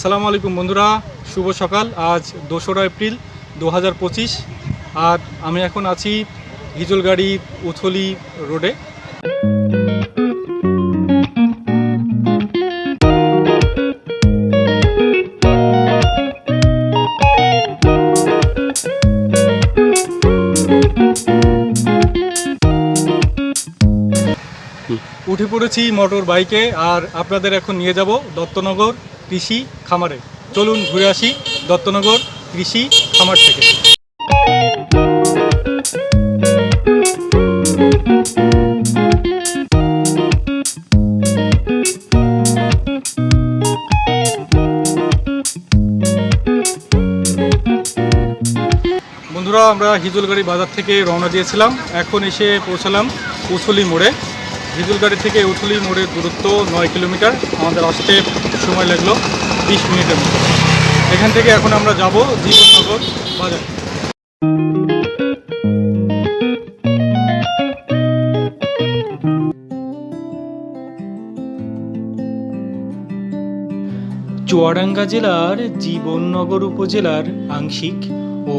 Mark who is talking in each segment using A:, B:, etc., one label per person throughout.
A: আসসালামু আলাইকুম বন্ধুরা, শুভ সকাল, আজ দোসরা এপ্রিল দু হাজার পঁচিশ, আর আমি এখন আছি হিজলগাড়ি উথলি রোডে। উঠে পড়েছি মোটর বাইকে, আর আপনাদের এখন নিয়ে যাব দত্তনগর। কৃষি খামারে। চলুন ঘুরে আসি দত্তনগর কৃষি খামার থেকে। বন্ধুরা, আমরা হিজলগাড়ি বাজার থেকে রওনা দিয়েছিলাম। এখন এসে পৌঁছালাম উথলি মোড়ে। হিজলগাড়ি থেকে উথলি মোড়ের দূরত্ব নয় কিলোমিটার। আমাদের আসতে সময় লাগল বিশ মিনিটের মতো। এখান থেকে এখন আমরা যাব জীবননগর বাজার। চুয়াডাঙ্গা জেলার জীবননগর উপজেলার আংশিক ও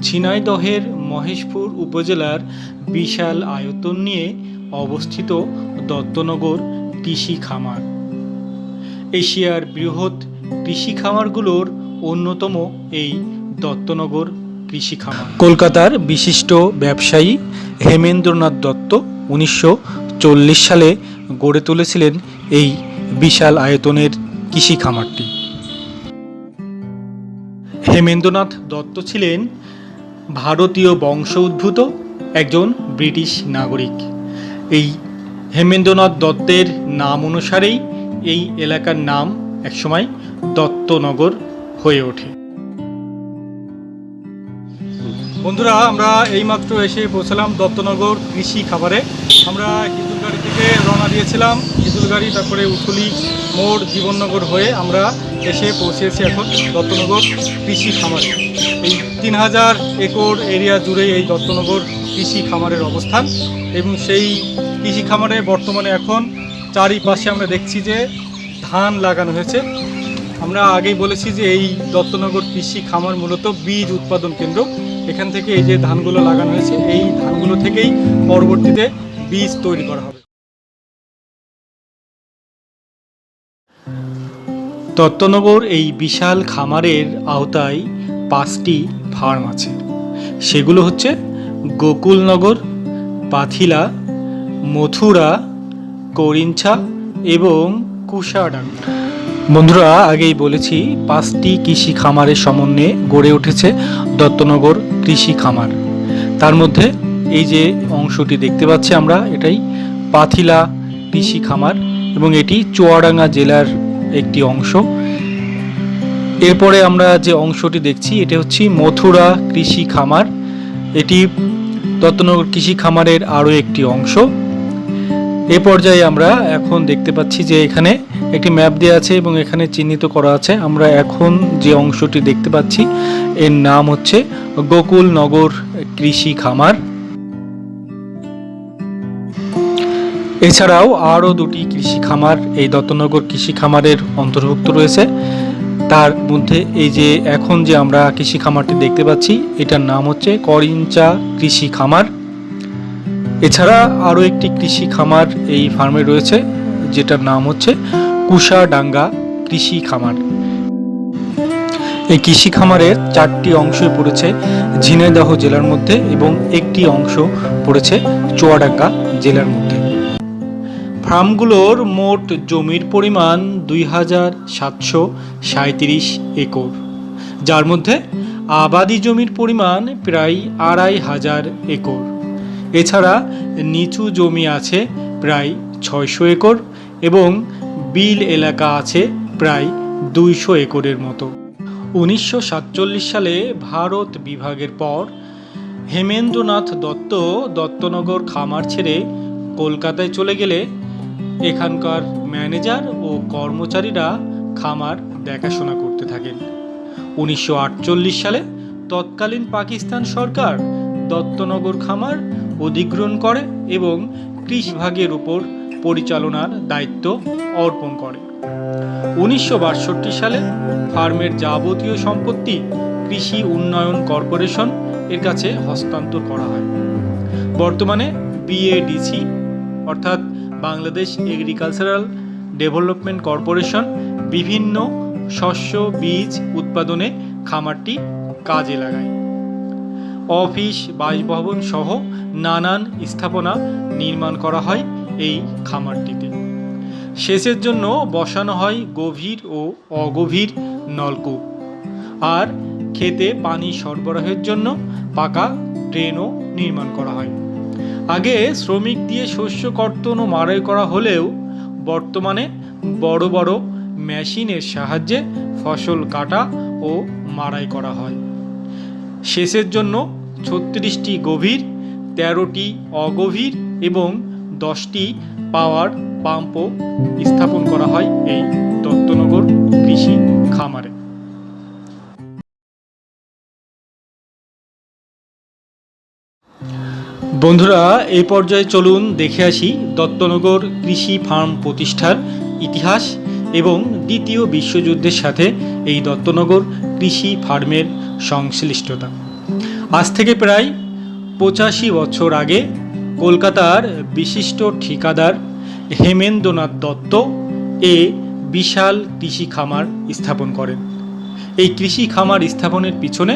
A: ঝিনাইদহের মহেশপুর উপজেলার বিশাল আয়তন নিয়ে অবস্থিত দত্তনগর কৃষি খামার। এশিয়ার বৃহৎ কৃষি খামারগুলোর অন্যতম এই দত্তনগর কৃষি খামার। কলকাতার বিশিষ্ট ব্যবসায়ী হেমেন্দ্রনাথ দত্ত উনিশশো চল্লিশ সালে গড়ে তুলেছিলেন এই বিশাল আয়তনের কৃষি খামারটি। হেমেন্দ্রনাথ দত্ত ছিলেন ভারতীয় বংশ উদ্ভূত একজন ব্রিটিশ নাগরিক। এই হেমেন্দ্রনাথ দত্তের নাম অনুসারেই এই এলাকার নাম একসময় দত্তনগর হয়ে ওঠে। বন্ধুরা, আমরা এইমাত্র এসে পৌঁছলাম দত্তনগর কৃষি খাবারে। আমরা হিজুলগাড়ি থেকে রওনা দিয়েছিলাম। হিজুলগাড়ি তারপরে উথুলি মোড় জীবননগর হয়ে আমরা এসে পৌঁছেছি এখন দত্তনগর কৃষি খামারে। এই তিন হাজার একর এরিয়া জুড়ে এই দত্তনগর কৃষি খামারের অবস্থান। এবং সেই কৃষি খামারে বর্তমানে এখন চারিপাশে আমরা দেখছি যে ধান লাগানো হয়েছে। আমরা আগেই বলেছি যে এই দত্তনগর কৃষি খামার মূলত বীজ উৎপাদন কেন্দ্র। এখান থেকে এই যে ধানগুলো লাগানো হয়েছে, এই ধানগুলো থেকেই পরবর্তীতে বীজ তৈরি করা হবে। দত্তনগর এই বিশাল খামারের আওতায় পাঁচটি ফার্ম আছে। সেগুলো হচ্ছে গোকুলনগর পাথিলা, মথুরা করিঞ্ছা এবং কুশাডাঙ্গা বন্ধুরা, আগেই বলেছি, পাঁচটি কৃষি খামারের সমন্বয়ে গড়ে উঠেছে দত্তনগর কৃষি খামার। তার মধ্যে এই যে অংশটি দেখতে পাচ্ছি আমরা, এটাই পাথিলা কৃষি খামার এবং এটি চুয়াডাঙ্গা জেলার একটি অংশ। এরপরে আমরা যে অংশটি দেখছি, এটা হচ্ছে মথুরা কৃষি খামার। এটি দত্তনগর কৃষি খামারের আরও একটি অংশ। এ পর্যায়ে আমরা এখন দেখতে পাচ্ছি যে এখানে একটি ম্যাপ দেওয়া আছে এবং এখানে চিহ্নিত করা আছে। আমরা এখন যে অংশটি দেখতে পাচ্ছি, এর নাম হচ্ছে গোকুল নগর কৃষি খামার। এছাড়াও আরও দুটি কৃষি খামার এই দত্তনগর কৃষি খামারের অন্তর্ভুক্ত রয়েছে। তার মধ্যে এই যে এখন যে আমরা কৃষি খামারটি দেখতে পাচ্ছি, এটার নাম হচ্ছে করিঞ্চা কৃষি খামার। এছাড়া আরও একটি কৃষি খামার এই ফার্মে রয়েছে, যেটার নাম হচ্ছে কুশাডাঙ্গা কৃষি খামার। এই কৃষি খামারের চারটি অংশ পড়েছে ঝিনাইদহ জেলার মধ্যে এবং একটি অংশ পড়েছে চুয়াডাঙ্গা জেলার মধ্যে। ফার্মগুলোর মোট জমির পরিমাণ দুই হাজার সাতশো সাঁত্রিশ একর। যার মধ্যে আবাদি জমির পরিমাণ প্রায় আড়াই হাজার একর। এছাড়া নিচু জমি আছে প্রায় ছয়শো একর এবং বিল এলাকা আছে প্রায় দুইশো একরের মতো। উনিশশো সাতচল্লিশ সালে ভারত বিভাগের পর হেমেন্দ্রনাথ দত্ত দত্তনগর খামার ছেড়ে কলকাতায় চলে গেলে এখানকার ম্যানেজার ও কর্মচারীরা খামার দেখাশোনা করতে থাকেন। উনিশশো আটচল্লিশ সালে তৎকালীন পাকিস্তান সরকার দত্তনগর খামার অধিগ্রহণ করে এবং কৃষি বিভাগের উপর পরিচালনার দায়িত্ব অর্পণ করে। উনিশশো বাষট্টি সালে ফার্মের যাবতীয় সম্পত্তি কৃষি উন্নয়ন কর্পোরেশন এর কাছে হস্তান্তর করা হয়। বর্তমানে বিএডিসি, অর্থাৎ বাংলাদেশ এগ্রিকালচারাল ডেভেলপমেন্ট কর্পোরেশন বিভিন্ন শস্য, বীজ উৎপাদনে খামারটি কাজে লাগায়। অফিস, বাসভবন সহ নানান স্থাপনা নির্মাণ করা হয় এই খামারটিতে। সেচের জন্য বসানো হয় গভীর ও অগভীর নলকূপ। আর খেতে পানি সরবরাহের জন্য পাকা ড্রেনও নির্মাণ করা হয়। আগে শ্রমিক দিয়ে শস্য কর্তন ও মাড়াই করা হলেও বর্তমানে বড় বড় মেশিনের সাহায্যে ফসল কাটা ও মাড়াই করা হয়। সেচের জন্য ছত্রিশটি গভীর, তেরোটি অগভীর এবং দশটি পাওয়ার পাম্পও স্থাপন করা হয় এই দত্তনগর কৃষি খামারে। বন্ধুরা, এই পর্যায়ে চলুন দেখে আসি দত্তনগর কৃষি ফার্ম প্রতিষ্ঠার ইতিহাস এবং দ্বিতীয় বিশ্বযুদ্ধের সাথে এই দত্তনগর কৃষি ফার্মের সংশ্লিষ্টতা। আজ থেকে প্রায় পঁচাশি বছর আগে কলকাতার বিশিষ্ট ঠিকাদার হেমেন্দ্রনাথ দত্ত এ বিশাল কৃষি খামার স্থাপন করেন। এই কৃষি খামার স্থাপনের পিছনে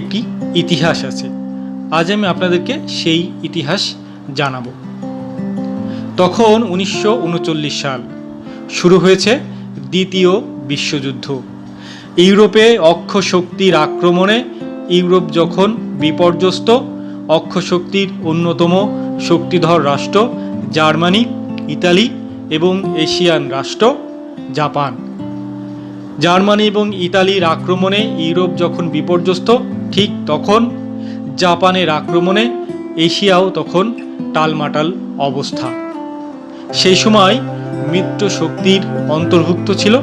A: একটি ইতিহাস আছে। আজ আমি আপনাদেরকে সেই ইতিহাস জানাব। তখন উনিশশো উনচল্লিশ সাল শুরু হয়েছে দ্বিতীয় বিশ্বযুদ্ধ। ইউরোপে অক্ষ শক্তির আক্রমণে ইউরোপ যখন বিপর্যস্ত, অক্ষ শক্তির অন্যতম শক্তিধর রাষ্ট্র জার্মানি, ইতালি এবং এশিয়ান রাষ্ট্র জাপান। জার্মানি এবং ইতালির আক্রমণে ইউরোপ যখন বিপর্যস্ত, ঠিক তখন জাপানের আক্রমণে এশিয়াও তখন টালমাটাল অবস্থা। সেই সময় মিত্র শক্তির অন্তর্ভুক্ত ছিল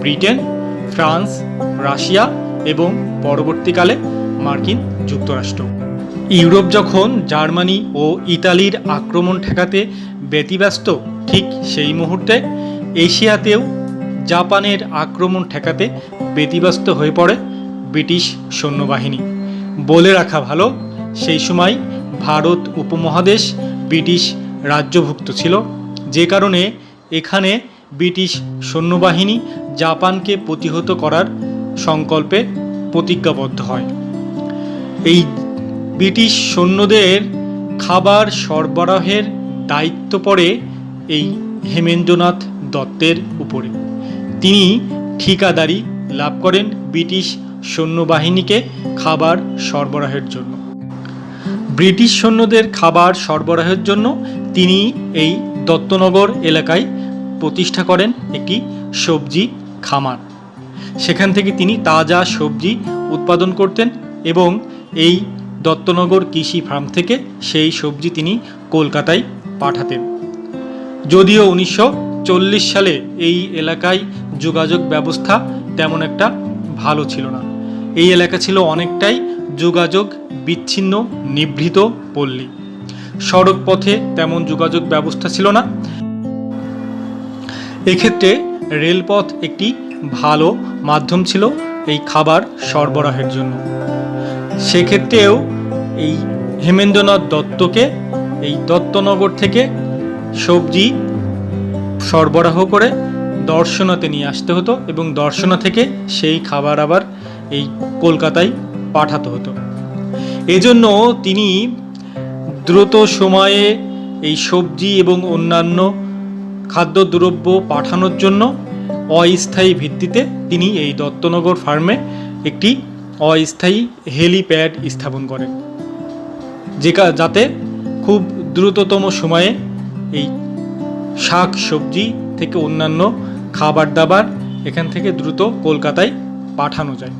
A: ব্রিটেন, ফ্রান্স, রাশিয়া এবং পরবর্তীকালে মার্কিন যুক্তরাষ্ট্র। ইউরোপ যখন জার্মানি ও ইতালির আক্রমণ ঠেকাতে ব্যতিব্যস্ত ঠিক সেই মুহূর্তে এশিয়াতেও জাপানের আক্রমণ ঠেকাতে ব্যতিব্যস্ত হয়ে পড়ে ব্রিটিশ সৈন্যবাহিনী। বলে রাখা ভালো। সেই সময় ভারত উপমহাদেশ ব্রিটিশ রাজ্যভুক্ত ছিল। যে কারণে এখানে ব্রিটিশ সৈন্যবাহিনী জাপানকে প্রতিহত করার সংকল্পে প্রতিজ্ঞাবদ্ধ হয়। এই ব্রিটিশ সৈন্যদের খাবার সরবরাহের দায়িত্ব পড়ে এই হেমেন্দ্রনাথ দত্তের উপরে। তিনি ঠিকাদারি লাভ করেন ব্রিটিশ সৈন্যবাহিনীকে খাবার সরবরাহের জন্য। ব্রিটিশ সৈন্যদের খাবার সরবরাহের জন্য তিনি এই দত্তনগর এলাকায় প্রতিষ্ঠা করেন একটি সবজি খামার। সেখান থেকে তিনি তাজা সবজি উৎপাদন করতেন এবং এই দত্তনগর কৃষি ফার্ম থেকে সেই সবজি তিনি কলকাতায় পাঠাতেন। যদিও উনিশশো চল্লিশ সালে এই এলাকায় যোগাযোগ ব্যবস্থা তেমন একটা ভালো ছিল না। এই এলাকা ছিল অনেকটাই যোগাযোগ বিচ্ছিন্ন, নিভৃত পল্লী। সড়ক পথে তেমন যোগাযোগ ব্যবস্থা ছিল না। এক্ষেত্রে রেলপথ একটি ভালো মাধ্যম ছিল এই খাবার সরবরাহের জন্য। সেক্ষেত্রেও এই হেমেন্দ্রনাথ দত্তকে, এই দত্তনগর থেকে সবজি সরবরাহ করে দর্শনাতে নিয়ে আসতে হতো এবং দর্শনা থেকে সেই খাবার আবার এই কলকাতায় পাঠাতে হতো। এজন্য তিনি দ্রুত সময়ে এই সবজি এবং অন্যান্য খাদ্যদ্রব্য পাঠানোর জন্য অস্থায়ী ভিত্তিতে তিনি এই দত্তনগর ফার্মে একটি অস্থায়ী হেলিপ্যাড স্থাপন করেন, যে যাতে খুব দ্রুততম সময়ে এই শাক সবজি থেকে অন্যান্য খাবার দাবার এখান থেকে দ্রুত কলকাতায় পাঠানো যায়।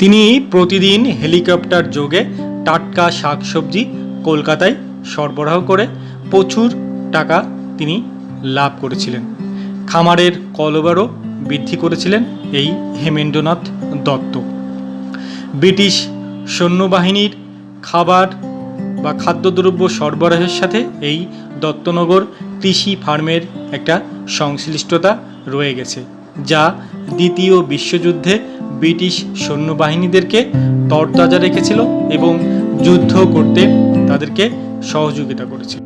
A: তিনি প্রতিদিন হেলিকপ্টার যোগে টাটকা শাকসবজি কলকাতায় সরবরাহ করে প্রচুর টাকা তিনি লাভ করেছিলেন। খামারের কলবারও বৃদ্ধি করেছিলেন এই হেমেন্দ্রনাথ দত্ত। ব্রিটিশ সৈন্যবাহিনীর খাবার বা খাদ্যদ্রব্য সরবরাহের সাথে এই দত্তনগর কৃষি ফার্মের একটা সংশ্লিষ্টতা রয়ে গেছে, যা দ্বিতীয় বিশ্বযুদ্ধে ব্রিটিশ সৈন্যবাহিনীদেরকে তরতাজা রেখেছিল এবং যুদ্ধ করতে তাদেরকে সহযোগিতা করেছিল।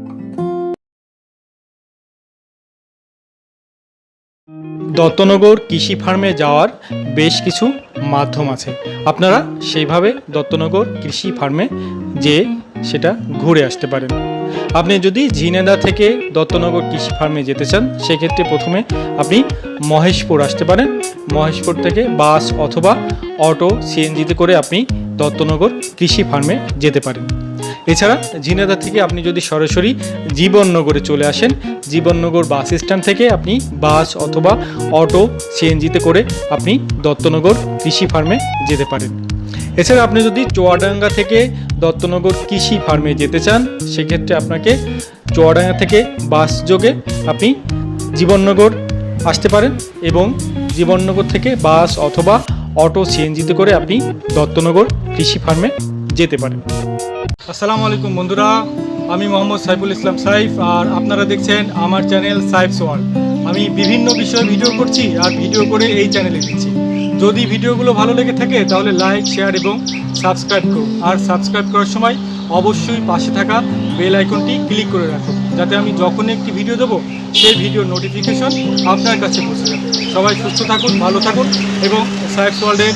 A: দত্তনগর কৃষি ফার্মে যাওয়ার বেশ কিছু মাধ্যম আছে। আপনারা সেইভাবে দত্তনগর কৃষি ফার্মে যেয়ে সেটা ঘুরে আসতে পারেন। আপনি যদি ঝিনেদা থেকে দত্তনগর কৃষি ফার্মে যেতে চান, সেক্ষেত্রে প্রথমে আপনি মহেশপুর আসতে পারেন। মহেশপুর থেকে বাস অথবা অটো সিএনজিতে করে আপনি দত্তনগর কৃষি ফার্মে যেতে পারেন। এছাড়া ঝিনেদা থেকে আপনি যদি সরাসরি জীবননগরে চলে আসেন, জীবননগর বাস স্ট্যান্ড থেকে আপনি বাস অথবা অটো সিএনজিতে করে আপনি দত্তনগর কৃষি ফার্মে যেতে পারেন। এছাড়া আপনি যদি চুয়াডাঙ্গা থেকে দত্তনগর কৃষি ফার্মে যেতে চান, সেক্ষেত্রে আপনাকে চুয়াডাঙ্গা থেকে বাস যোগে আপনি জীবননগর আসতে পারেন এবং জীবননগর থেকে বাস অথবা অটো সিএনজিতে করে আপনি দত্তনগর কৃষি ফার্মে যেতে পারেন। আসসালামু আলাইকুম বন্ধুরা, আমি মোহাম্মদ সাইফুল ইসলাম সাইফ আর আপনারা দেখছেন আমার চ্যানেল সাইফ সোয়াল আমি বিভিন্ন বিষয়ে ভিডিও করছি আর ভিডিও করে এই চ্যানেলে দিচ্ছি। যদি ভিডিওগুলো ভালো লেগে থাকে তাহলে লাইক, শেয়ার এবং সাবস্ক্রাইব করুন। আর সাবস্ক্রাইব করার সময় অবশ্যই পাশে থাকা বেল আইকনটি ক্লিক করে রাখুন যাতে আমি যখন একটি ভিডিও দেবো, সেই ভিডিওর নোটিফিকেশন আপনার কাছে পৌঁছে যাবে। সবাই সুস্থ থাকুন, ভালো থাকুন এবং সাইফ ওয়ার্ল্ডের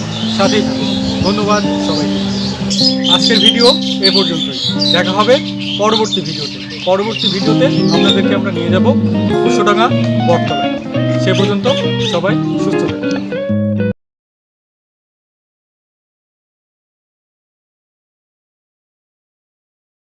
A: থাকুন। ধন্যবাদ সবাইকে। আজকের ভিডিও এ পর্যন্তই। দেখা হবে পরবর্তী ভিডিওতে। পরবর্তী ভিডিওতে আপনাদেরকে আমরা নিয়ে যাব টাকা বটতলায়। সে পর্যন্ত সবাই সুস্থ থাকুন।